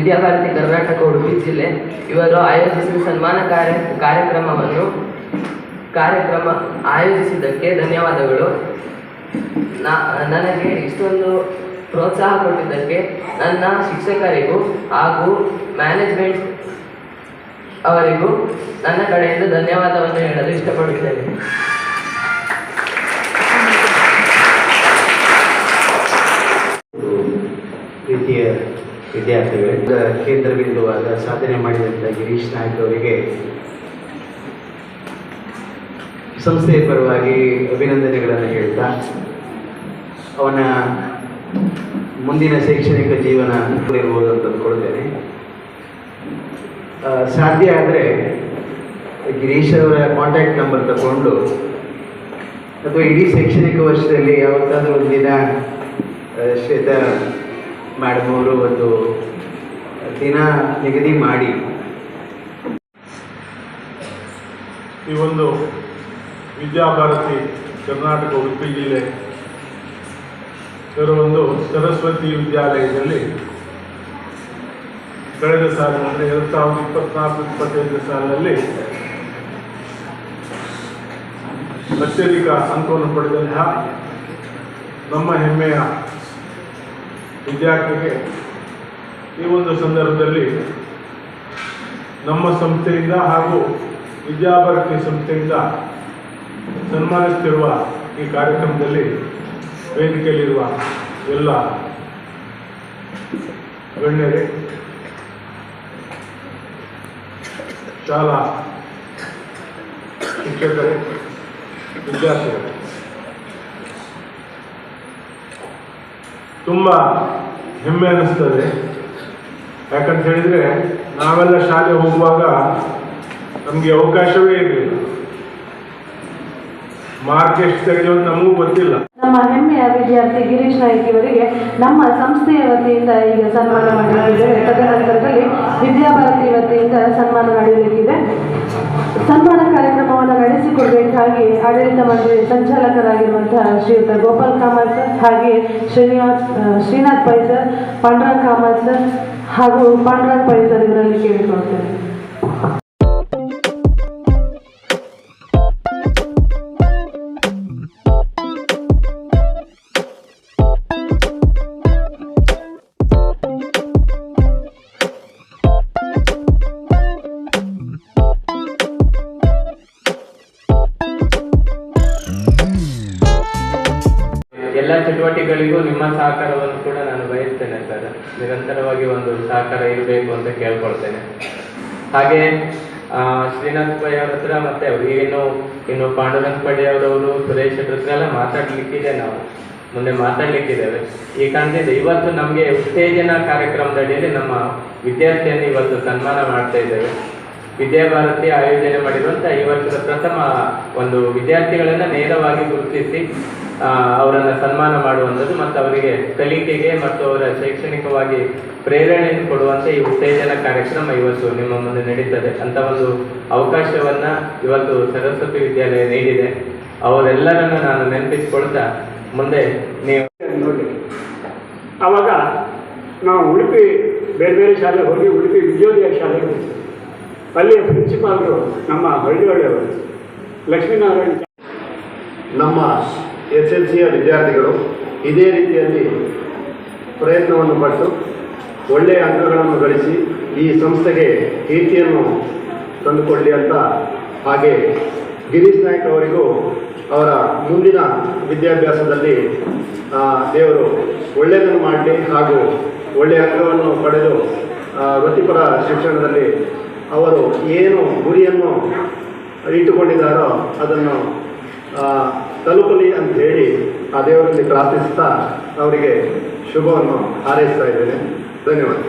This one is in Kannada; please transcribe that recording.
ವಿದ್ಯಾಭಾರತಿ ಕರ್ನಾಟಕ ಉಡುಪಿ ಜಿಲ್ಲೆ. ಇವರು ಆಯೋಜಿಸಿದ ಸನ್ಮಾನ ಕಾರ್ಯ, ಕಾರ್ಯಕ್ರಮವನ್ನು, ಕಾರ್ಯಕ್ರಮ ಆಯೋಜಿಸಿದ್ದಕ್ಕೆ ಧನ್ಯವಾದಗಳು. ನನಗೆ ಇಷ್ಟೊಂದು ಪ್ರೋತ್ಸಾಹ ಕೊಟ್ಟಿದ್ದಕ್ಕೆ ನನ್ನ ಶಿಕ್ಷಕರಿಗೂ ಹಾಗೂ ಮ್ಯಾನೇಜ್ಮೆಂಟ್ ಅವರಿಗೂ ನನ್ನ ಕಡೆಯಿಂದ ಧನ್ಯವಾದವನ್ನು ಹೇಳಲು ಇಷ್ಟಪಡುತ್ತೇನೆ. ಪ್ರೀತಿಯ ವಿದ್ಯಾರ್ಥಿಗಳೇ. ಕೇಂದ್ರ ಬಿಂದುವಾದ ಸಾಧನೆ ಮಾಡಿದಂಥ ಗಿರೀಶ್ ನಾಯ್ಕ ಅವರಿಗೆ ಸಂಸ್ಥೆಯ ಪರವಾಗಿ ಅಭಿನಂದನೆಗಳನ್ನು ಹೇಳ್ತಾ, ಅವನ ಮುಂದಿನ ಶೈಕ್ಷಣಿಕ ಜೀವನ ಇರ್ಬೋದು ಅಂತ ಅಂದ್ಕೊಳ್ತೇನೆ. ಸಾಧ್ಯ ಆದರೆ ಗಿರೀಶ್ ಅವರ ಕಾಂಟ್ಯಾಕ್ಟ್ ನಂಬರ್ ತಗೊಂಡು, ಅಥವಾ ಇಡೀ ಶೈಕ್ಷಣಿಕ ವರ್ಷದಲ್ಲಿ ಯಾವತ್ತಾದರೂ ಒಂದು ದಿನ ಶ್ವೇತಾ ಅವರು ಒಂದು ದಿನ ನಿಗದಿ ಮಾಡಿ. ಈ ಒಂದು ವಿದ್ಯಾಭಾರತಿ ಕರ್ನಾಟಕ ಉಡುಪಿ ಜಿಲ್ಲೆ ಇದರ ಒಂದು ಸರಸ್ವತಿ ವಿದ್ಯಾಲಯದಲ್ಲಿ ಕಳೆದ ಸಾಲ, ಅಂದರೆ ಎರಡು ಸಾವಿರದ ಇಪ್ಪತ್ನಾಲ್ಕು ಇಪ್ಪತ್ತೈದು ಸಾಲಿನಲ್ಲಿ ಅತ್ಯಧಿಕ ಅಂಕವನ್ನು ಪಡೆದಂತಹ ನಮ್ಮ ಹೆಮ್ಮೆಯ ವಿದ್ಯಾರ್ಥಿಗೆ ಈ ಒಂದು ಸಂದರ್ಭದಲ್ಲಿ ನಮ್ಮ ಸಂಸ್ಥೆಯಿಂದ ಹಾಗೂ ವಿದ್ಯಾಭಾರತಿ ಸಂಸ್ಥೆಯಿಂದ ಸನ್ಮಾನಿಸುತ್ತಿರುವ ಈ ಕಾರ್ಯಕ್ರಮದಲ್ಲಿ ವೇದಿಕೆಯಲ್ಲಿರುವ ಎಲ್ಲ ಗಣ್ಯರೇ, ಶಾಲಾ ಶಿಕ್ಷಕರೇ, ವಿದ್ಯಾರ್ಥಿಗಳೇ ತುಂಬ ಹೆಮ್ಮೆ ಅನ್ನಿಸ್ತದೆ. ಯಾಕಂತ ಹೇಳಿದರೆ ನಾವೆಲ್ಲ ಶಾಲೆ ಹೋಗುವಾಗ ನಮಗೆ ಅವಕಾಶವೇ ಇರಲಿಲ್ಲ. ಮಾರ್ಕ್ ಎಷ್ಟು ತೆಗೆಯೋದು ನಮಗೂ ಗೊತ್ತಿಲ್ಲ. ನಮ್ಮ ಹೆಮ್ಮೆಯ ವಿದ್ಯಾರ್ಥಿ ಗಿರೀಶ್ ನಾಯ್ಕ್ ಇವರಿಗೆ ನಮ್ಮ ಸಂಸ್ಥೆಯ ವತಿಯಿಂದ ಈಗ ಸನ್ಮಾನ ಮಾಡಲಾಗಿದೆ. ತದನಂತರದಲ್ಲಿ ವಿದ್ಯಾಭಾರತಿ ವತಿಯಿಂದ ಸನ್ಮಾನ ನಡೆಯಲಿಕ್ಕಿದೆ. ಸನ್ಮಾನ ಕಾರ್ಯಕ್ರಮವನ್ನು ನಡೆಸಿಕೊಡಬೇಕಾಗಿ ಆಡಳಿತ ಮಂಡಳಿ ಸಂಚಾಲಕರಾಗಿರುವಂತಹ ಶ್ರೀಯುತ ಗೋಪಾಲ್ ಕಾಮತ್ ಸರ್ ಹಾಗೆ ಶ್ರೀನಿವಾಸ್ ಶ್ರೀನಾಥ್ ಪೈ ಸರ್, ಪಾಂಡುರಂಗ್ ಕಾಮತ್ ಸರ್ ಹಾಗೂ ಪಾಂಡುರಂಗ್ ಪೈ ಸರ್ ಇವರಲ್ಲಿ ಕೇಳಿಕೊಳ್ತೇನೆ ಹಾಗೆ ಶ್ರೀನಾಥ್ ಪೈ ಅವ್ರ ಹತ್ರ ಮತ್ತೆ ಇನ್ನು ಇನ್ನು ಪಾಂಡುರಂಗ್ ಪಡಿ ಅವರವರು, ಸುರೇಶ್ ಅವ್ರ ಹತ್ರ ಎಲ್ಲ ಮಾತಾಡ್ಲಿಕ್ಕಿದೆ ನಾವು. ಮುಂದೆ ಮಾತಾಡ್ಲಿಕ್ಕಿದ್ದೇವೆ. ಈ ಕಾರಣದಿಂದ ಇವತ್ತು ನಮಗೆ ಉತ್ತೇಜನ ಕಾರ್ಯಕ್ರಮದಡಿಯಲ್ಲಿ ನಮ್ಮ ವಿದ್ಯಾರ್ಥಿಯನ್ನು ಇವತ್ತು ಸನ್ಮಾನ ಮಾಡ್ತಾ ಇದ್ದೇವೆ. ವಿದ್ಯಾಭಾರತಿ ಆಯೋಜನೆ ಮಾಡಿರುವಂಥ ಈ ವರ್ಷದ ಪ್ರಥಮ ಒಂದು ವಿದ್ಯಾರ್ಥಿಗಳನ್ನ ನೇರವಾಗಿ ಗುರುತಿಸಿ ಅವರನ್ನು ಸನ್ಮಾನ ಮಾಡುವಂಥದ್ದು ಮತ್ತು ಅವರಿಗೆ ಕಲಿಕೆಗೆ ಮತ್ತು ಅವರ ಶೈಕ್ಷಣಿಕವಾಗಿ ಪ್ರೇರಣೆಯನ್ನು ಕೊಡುವಂತ ಈ ಉತ್ತೇಜನ ಕಾರ್ಯಕ್ರಮ ಇವತ್ತು ನಿಮ್ಮ ಮುಂದೆ ನಡೀತದೆ. ಅಂತ ಒಂದು ಅವಕಾಶವನ್ನ ಇವತ್ತು ಸರಸ್ವತಿ ವಿದ್ಯಾಲಯ ನೀಡಿದೆ. ಅವರೆಲ್ಲರನ್ನ ನಾನು ನೆನಪಿಸಿಕೊಳ್ತಾ ಮುಂದೆ ನೀವು ನೋಡಿ. ಆವಾಗ ನಾವು ಉಡುಪಿ, ಬೇರೆ ಬೇರೆ ಶಾಲೆಗೆ ಹೋಗಿ ಉಡುಪಿ ವಿದ್ಯೋದಯ ಶಾಲೆಗೆ ಅಲ್ಲಿಯ ಪ್ರಿನ್ಸಿಪಾಲ್ರು ನಮ್ಮ ಹಳ್ಳಿಯವರು ಲಕ್ಷ್ಮೀನಾರಾಯಣ ನಮ್ಮ ಎಸ್ ಎಲ್ ಸಿಯ ವಿದ್ಯಾರ್ಥಿಗಳು ಇದೇ ರೀತಿಯಲ್ಲಿ ಪ್ರಯತ್ನವನ್ನು ಪಟ್ಟು ಒಳ್ಳೆಯ ಅಂಕಗಳನ್ನು ಗಳಿಸಿ ಈ ಸಂಸ್ಥೆಗೆ ಕೀರ್ತಿಯನ್ನು ತಂದುಕೊಳ್ಳಿ ಅಂತ ಹಾಗೆ ಗಿರೀಶ್ ನಾಯ್ಕ್ ಅವರಿಗೂ ಅವರ ಮುಂದಿನ ವಿದ್ಯಾಭ್ಯಾಸದಲ್ಲಿ ದೇವರು ಒಳ್ಳೆಯದನ್ನು ಮಾಡಲಿ ಹಾಗೂ ಒಳ್ಳೆಯ ಅಂಕವನ್ನು ಪಡೆದು ವೃತ್ತಿಪರ ಶಿಕ್ಷಣದಲ್ಲಿ ಅವರು ಏನು ಗುರಿಯನ್ನು ಇಟ್ಟುಕೊಂಡಿದ್ದಾರೋ ಅದನ್ನು ತಲುಪಲಿ ಅಂತ ಹೇಳಿ ಆ ದೇವರಲ್ಲಿ ಪ್ರಾರ್ಥಿಸ್ತಾ ಅವರಿಗೆ ಶುಭವನ್ನು ಹಾರೈಸ್ತಾ ಇದ್ದೇನೆ. ಧನ್ಯವಾದ.